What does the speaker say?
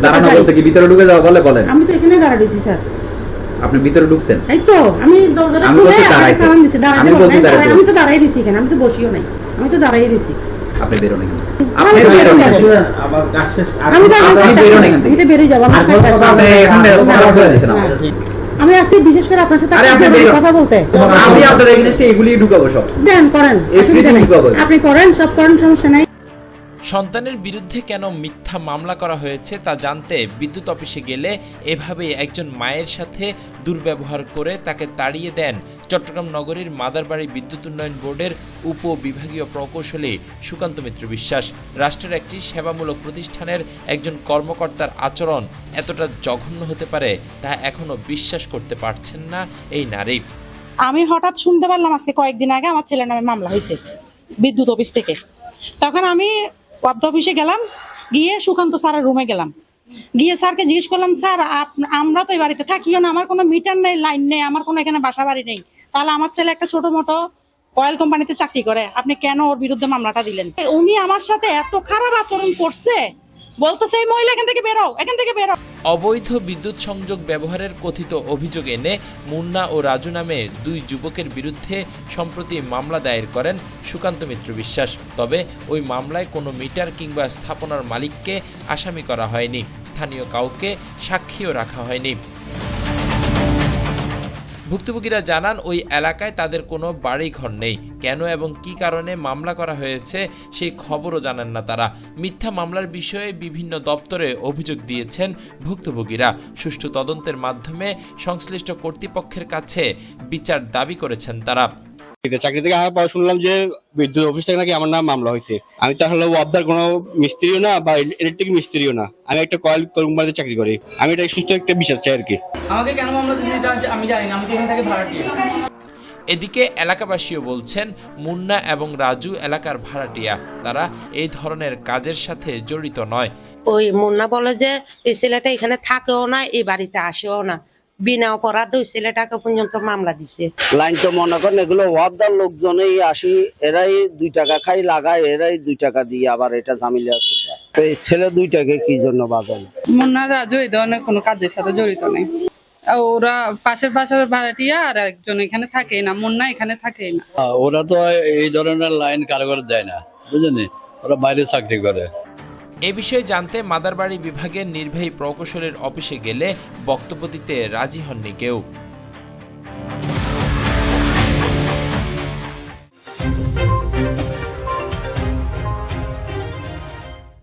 দাঁড়ানো বলতে কি ভিতরে ঢুকে যাওয়া বলে বলেন। আমি তো এখানে দাঁড়া দিছি স্যার। আপনি ভিতরে ঢুকছেন? এই তো আমি দরজাটা খুলে সালাম দিছি। বলছি আমি দাঁড়াই- আমি তো দাঁড়াই দিছি এখানে আমি তো বসিও নাই। আমি তো দাঁড়াই দিছি। আপনি বেরোন এখান থেকে। আমি আপনি কাজ শেষ তো আপনি যাব। আমার। আপনি এখান কথা বলে দিতেন আসছি বিশেষ করে আপনার সাথে আরে আপনি কথা বলতে। আমি আপনার এগেনস্টে এগুলি ঢুকাবো সব। দেন করেন? আপনি করেন সব করেন সমস্যা নাই। সন্তানের বিরুদ্ধে কেন মিথ্যা মামলা করা হয়েছে তা জানতে বিদ্যুৎ অফিসে গেলে এভাবে একজন মায়ের সাথে দুর্ব্যবহার করে তাকে তাড়িয়ে দেন চট্টগ্রাম নগরীর মাদারবাড়ি বিদ্যুৎ উন্নয়ন বোর্ডের উপবিভাগীয় প্রকৌশলী সুকান্ত মিত্র বিশ্বাস। রাষ্ট্রের একটি সেবামূলক প্রতিষ্ঠানের একজন কর্মকর্তার আচরণ এতটা জঘন্য হতে পারে তা এখনও বিশ্বাস করতে পারছেন না এই নারী। আমি হঠাৎ শুনতে পারলাম আজকে কয়েকদিন আগে আমার ছেলের নামে মামলা হয়েছে বিদ্যুৎ অফিস থেকে। তখন আমি পদ্ম অফিসে গেলাম, গিয়ে সুকান্ত স্যারের রুমে গেলাম। গিয়ে স্যারকে জিজ্ঞেস করলাম, স্যার আমরা তো এই বাড়িতে থাকি না, আমার কোনো মিটার নেই লাইন নেই, আমার কোনো এখানে বাসা বাড়ি নেই। তাহলে আমার ছেলে একটা ছোট মোটো অয়েল কোম্পানিতে চাকরি করে, আপনি কেন ওর বিরুদ্ধে মামলাটা দিলেন? উনি আমার সাথে এত খারাপ আচরণ করছে বলতো সেই মহিলা এখান থেকে বেরো, এখান থেকে বেরো। অবৈধ বিদ্যুৎ সংযোগ ব্যবহারের কথিত অভিযোগ এনে মুন্না ও রাজু নামে দুই যুবকের বিরুদ্ধে সম্প্রতি মামলা দায়ের করেন সুকান্ত মিত্র বিশ্বাস। তবে ওই মামলায় কোনো মিটার কিংবা স্থাপনার মালিককে আসামি করা হয়নি। স্থানীয় কাউকে সাক্ষীও রাখা হয়নি। ভুক্তভোগীরা জানান, ওই এলাকায় তাদের কোনো বাড়ি ঘর নেই। কেন এবং কি কারণে মামলা করা হয়েছে সেই খবরও জানান না তারা। মিথ্যা মামলার বিষয়ে বিভিন্ন দপ্তরে অভিযোগ দিয়েছেন ভুক্তভোগীরা। সুষ্ঠু তদন্তের মাধ্যমে সংশ্লিষ্ট কর্তৃপক্ষের কাছে বিচার দাবি করেছেন তারা। চাকরিতে চাকরি থেকে আসার পর শুনলাম যে বিদ্যুৎ অফিস থেকে নাকি আমার নাম মামলা হয়েছে। আমি তাহলে ওয়াবদার কোনো মিস্ত্রিও না বা ইলেকট্রিক মিস্ত্রিও না। আমি একটা কয়েল কোম্পানিতে চাকরি করি। আমি এটা সুস্থ একটা বিচার চাই আর কি। আমাকে কেন মামলা দিয়েছে এটা আমি জানি না। আমি তো এখান থেকে ভাড়াটিয়া এদিকে এলাকাবাসীও বলছেন মুন্না এবং রাজু এলাকার ভাড়াটিয়া। তারা এই ধরনের কাজের সাথে জড়িত নয়। ওই মুন্না বলে যে এই ছেলেটা এখানে থাকেও না এই বাড়িতে আসেও না। বিনা অপরাধ ওই ছেলেটাকে পর্যন্ত মামলা দিছে। লাইন তো মনে করেন এগুলো ওয়াবদার লোকজনেই আসি এরাই দুই টাকা খাই লাগায় এরাই দুই টাকা দিয়ে আবার এটা ঝামেলা আছে। তো এই ছেলে দুইটাকে কি জন্য বাজান মুন্না রাজু এই ধরনের কোনো কাজের সাথে জড়িত নেই। ওরা পাশের পাশের ভাড়াটিয়া আর একজন এখানে থাকেই না মুন্না এখানে থাকেই না। ওরা তো এই ধরনের লাইন কারোর দেয় না বুঝলেন ওরা বাইরে চাকরি করে। এ বিষয়ে জানতে মাদারবাড়ি বিভাগের নির্বাহী প্রকৌশলীর অফিসে গেলে বক্তব্য দিতে রাজি হননি কেউ।